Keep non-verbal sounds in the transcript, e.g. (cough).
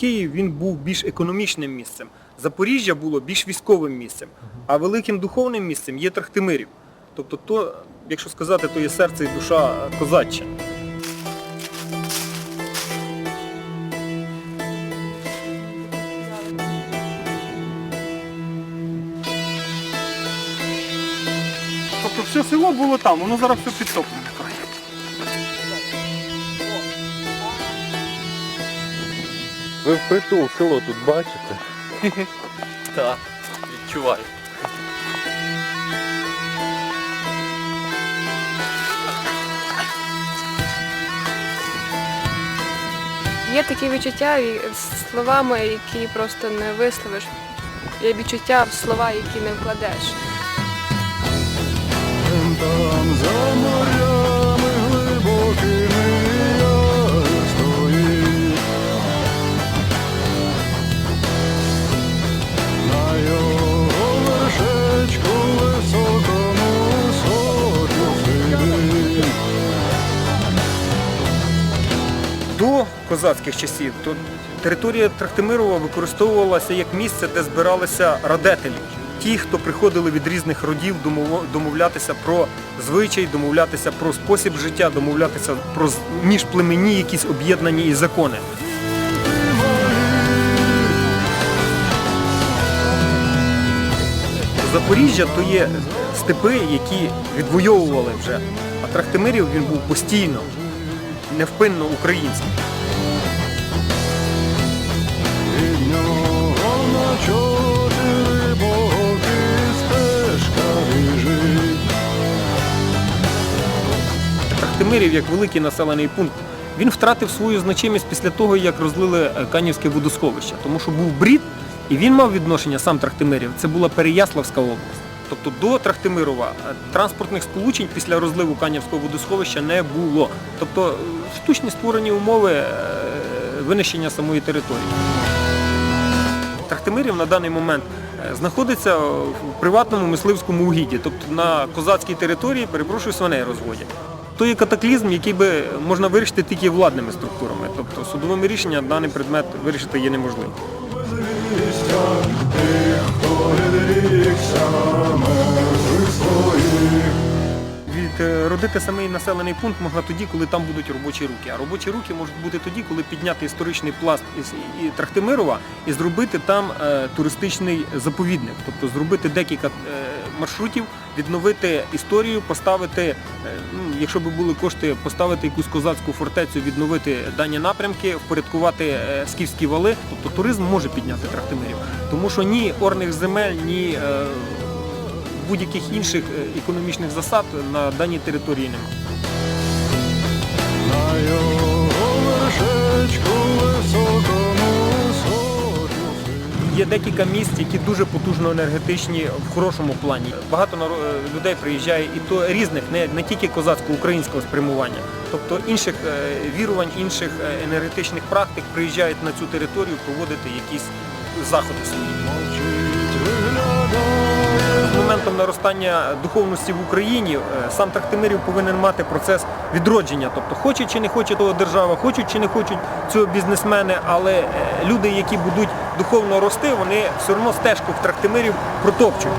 Київ він був більш економічним місцем. Запоріжжя було більш військовим місцем, а великим духовним місцем є Трахтимирів. Тобто, то, якщо сказати, то є серце і душа козаччини. Тобто все село було там, воно зараз все підтоплене. Ви впритул село тут бачите? (laughs) Так, відчуваю. Є такі відчуття з словами, які просто не висловиш. Є відчуття в слова, які не вкладеш. Там за морями Козацьких часів то територія Трахтимирова використовувалася як місце, де збиралися радетелі. Ті, хто приходили від різних родів домовлятися про звичай, домовлятися про спосіб життя, домовлятися про міжплемені якісь об'єднані і закони. Запоріжжя то є степи, які відвоювали вже. А Трахтимирів він був постійно, невпинно український. Трахтимирів як великий населений пункт. Він втратив свою значимість після того, як розлили е, Канівське водосховище, тому що був брід, і він мав відношення сам Трахтимирів. Це була Переяславська область. Тобто до Трахтимирова е, транспортних сполучень після розливу Канівського водосховища не було. Тобто е, штучні створені умови винищення самої території. Трахтимирів на даний момент знаходиться в приватному мисливському угідді, тобто на козацькій території, перепрошую, свиней розводять. То є катаклізм, який би можна вирішити тільки владними структурами. Тобто судовими рішенням даний предмет вирішити є неможливо. Відродити самий населений пункт можна тоді, коли там будуть робочі руки. А робочі руки можуть бути тоді, коли підняти історичний пласт із Трахтимирова і зробити там е, туристичний заповідник, тобто зробити декілька е, маршрутів, відновити історію, поставити, е, ну, якщо б були кошти, поставити якусь козацьку фортецю, відновити дані напрямки, впорядкувати е, скіфські вали. Тобто туризм може підняти Трахтимирів, тому що ні орних земель, ні е, будь-яких інших економічних засад на даній території немає. Є декілька місць, які дуже потужно енергетичні в хорошому плані. Багато е, людей приїжджає і то різних, не, не тільки козацько-українського спрямування, тобто інших е, вірувань, інших е, енергетичних практик приїжджають на цю територію проводити якісь заходи свої. З моментом наростання духовності в Україні е, сам Трахтимирів повинен мати процес відродження. Тобто хоче чи не хоче того держава, хочуть чи не хочуть цього бізнесмени, але е, люди, які будуть духовно рости, вони все одно стежку в Трахтимирів протопчуть.